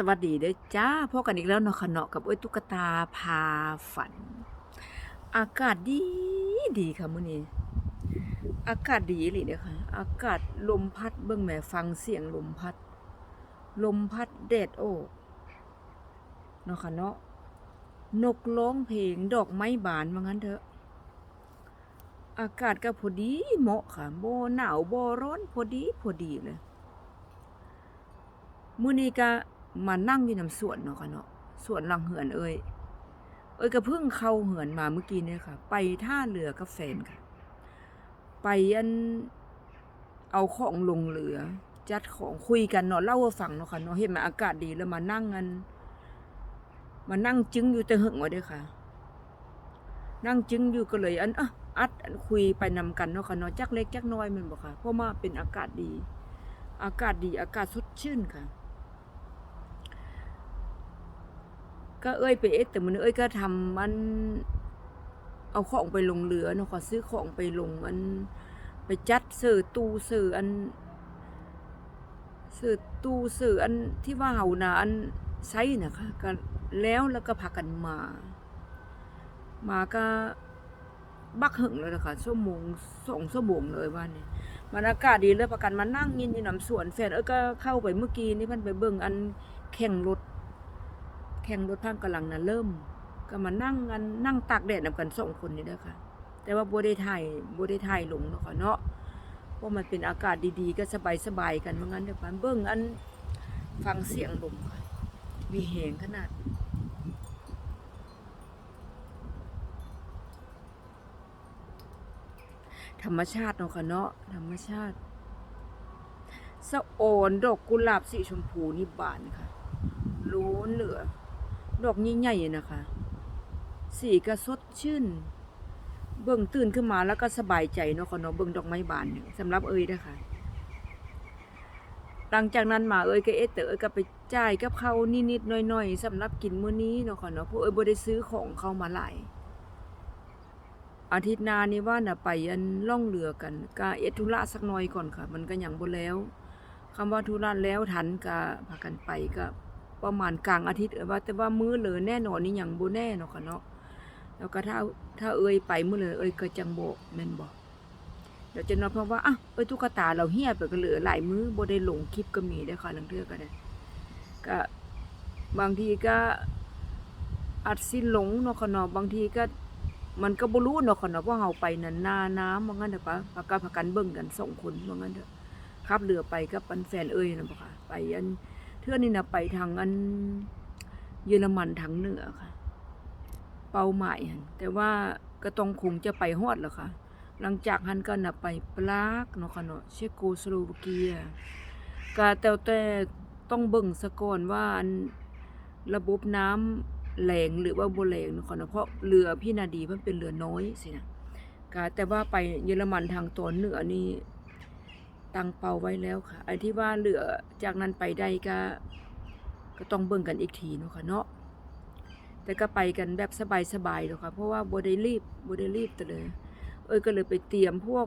สวัสดีเด้อจ้าพบกันอีกแล้วเนาะค่ะเนาะกับเอ้ยตุ๊กตาพาฝัน อากาศดีดีค่ะมื้อนี้อากาศดีเลยเด้อค่ะ อากาศลมพัดเบิ่งแม่ฟังเสียงลมพัด ลมพัดแดดโอ้เนาะค่ะเนาะนกร้องเพลงดอกไม้บานว่างั้นเถอะ อากาศก็พอดีเหมาะค่ะบ่หนาวบ่ร้อนพอดีพอดีเลยมื้อนี้ก็ มานั่งอยู่นำสวนเนาะค่ะเนาะสวนหลังเหือนเอ้ยเอ้ยก็เพิ่งเข้าเหือนมาเมื่อกี้เนี่ยค่ะ ไปท่าเรือกับแฟนค่ะ ไปอันเอาของลงเรือ จัดของคุยกันเนาะเล่าให้ฟังเนาะค่ะเนาะเห็นมาอากาศดีแล้วมานั่งกันมานั่งจึงอยู่แต่หึงว่าเด้อค่ะ นั่งจึงอยู่ก็เลยอันอะอัดคุยไปนำกันเนาะค่ะเนาะจักเล็กจักน้อยมันบ่ค่ะเพราะว่าเป็นอากาศดี อากาศดีอากาศสดชื่นค่ะ ก็เอ้ยไปเอ็ดแต่มันเอ้ยก็ทำมันเอาของไปลงเรือเนาะขอซื้อของไปลงอัน ไปจัดเสือตู้เสืออันเสือตู้เสืออันที่ว่าเฮานะอันไซนะคะก็แล้วแล้วก็พากันมา มาก็บักหึงเลยนะคะชั่วโมงสองชั่วโมงเลยว่านี่มันอากาศดีเลยประกันมานั่งยินอยู่น้ำสวนแฟนเอ้ยก็เข้าไปเมื่อกี้นี่มันไปเบิ่งอันแข่งรถ ข่งรถพังกำลังน่ะเริ่ม ก็มานั่งกันนั่งตากแดดนำกันสองคนนี่เด้อค่ะ แต่ว่าบ่ได้ถ่ายบ่ได้ถ่ายลงเนาะค่ะเนาะเพราะมันเป็นอากาศดีๆ ก็สบายๆกันว่างั้นเด้อค่ะเบิ่งอันฟังเสียงลมค่ะมีแหงขนาดธรรมชาติเนาะค่ะเนาะธรรมชาติสะโอนดอกกุหลาบสีชมพูนี่บานค่ะล้เหลือ ดอกใหญ่ๆนะคะ สีก็สดชื่น เบิ่งตื่นขึ้นมาแล้วก็สบายใจเนาะค่ะเนาะเบิ่งดอกไม้บานสำหรับเอ้ยนะคะหลังจากนั้นมาเอ้ยก็เอ๊ะแต่เอ้ยก็ไปจ่ายกับเขานิดๆหน่อยๆสำหรับกินมื้อนี้เนาะค่ะเนาะพราะเอ้ยบ่ได้ซื้อของเข้ามาหลายอาทิตย์หน้านี่ว่าน่ะไปอันล่องเรือกันกะเอธุระสักหน่อยก่อนค่ะ มันก็ยังบ่แล้วคำว่าธุระแล้วทันก็พากันไปก็ ประมาณกลางอาทิตย์เอ้ยว่าแต่ว่ามื้อเลยแน่นอนนี่ยังบ่แน่เนาะค่ะเนาะแล้วก็ถ้าถ้าเอ่ยไปมื้อเลยเอ่ยก็จังบอกแม่นบ่เดี๋ยวจะนอนเพราะว่าอะเอ้ยตุ๊กตาเราเหี่ยไปก็เหลือหลายมื้อบ่ได้ลงคลิปก็มีเด้ค่ะลังเทื่อก็ได้ก็บางทีก็อัดสิ้นหลงเนาะค่ะเนาะบางทีก็มันก็บ่รู้เนาะค่ะเนาะว่าเฮาไปนั่นนาน้ำว่างั้นเถอะปะพากันพากันเบิ่งกันสองคนว่างั้นเถอะขับเรือไปกับปันแฟนเอ้ยนั่นบ่ค่ะไปอัน ทื่อนี้นะไปทางอันเยอรมันทางเหนือค่ะ เป้าหมายแต่ว่าก็ต้องคงจะไปฮอดแล้วค่ะ หลังจากหันก็นะไปปรากเนาะค่ะเนาะเชโกสโลวาเกียก็แต่แต่ต้องเบิ่งซะก่อนว่าอันระบบน้ำแรงหรือว่าบ่แรงเนาะค่ะเนาะเพราะเรือพี่นาดีมันเป็นเรือน้อยสินะก็แต่ว่าไปเยอรมันทางตอนเหนือนี่ ตั้งเป้าไว้แล้วค่ะ ไอ้ที่ว่าเรือจากนั้นไปได้ก็ก็ต้องเบิ่งกันอีกทีเนาะค่ะเนาะแต่ก็ไปกันแบบสบายๆเนาะค่ะเพราะว่าบ่ได้รีบบ่ได้รีบแต่เลย เอ้ยก็เลยไปเตรียมพวก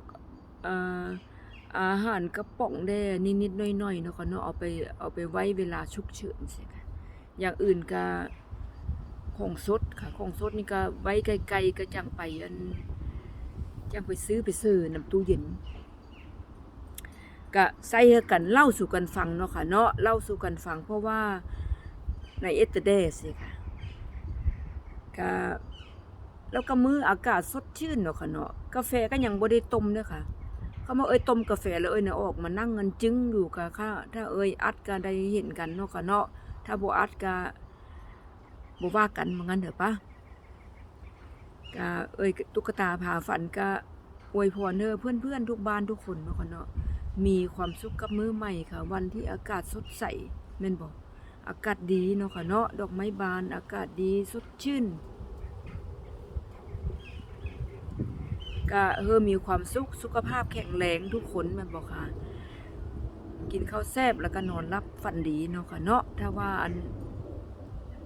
อาหารกระป๋องแด่นิดๆน่อยๆเนาะค่ะเนาะเอาไปเอาไปไว้เวลาฉุกเฉินสิค่ะอย่างอื่นก็ของสดค่ะของสดนี่ก็ไว้ไกลๆก็จังไปอันจังไปซื้อไปซื้อน้ำตู้เย็น ก็ใส่กันเล่าสู่กันฟังเนาะค่ะเนาะเล่าสู่กันฟังเพราะว่าในเอตเดสสิค่ะก็แล้วก็มื้ออากาศสดชื่นเนาะค่ะเนาะกาแฟก็ยังบ่ได้ต้มเด้อค่ะ เขามาเอ้ยต้มกาแฟแล้วเอ้ยเน่ะออกมานั่งกันจึ้งอยู่ค่ะค่ะถ้าเอ้ยอัดก็ได้เห็นกันเนาะค่ะเนาะถ้าบ่อัดก็บ่ว่ากันว่างั้นเถอะปะก็เอ้ยตุ๊กตาพาฝันก็อวยพรเด้อเพื่อนๆทุกบ้านทุกคนเนาะค่ะเนาะ มีความสุขกับมือใหม่ค่ะ วันที่อากาศสดใสแม่นบ่อากาศดีเนาะค่ะเนาะดอกไม้บาน อากาศดีสดชื่นก็เฮอมีความสุขสุขภาพแข็งแรงทุกคนแม่นบ่ค่ะ กินข้าวแซ่บแล้วก็นอนรับฝันดีเนาะค่ะเนาะถ้าว่าอัน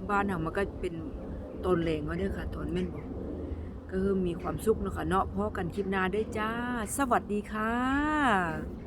บ้านเฮามันก็เป็นต้นแรงว่าเด้อค่ะต้นแม่นบ่ก็คือมีความสุขเนาะค่ะเนาะพอกันคลิปหน้าเด้จ้า สวัสดีค่ะ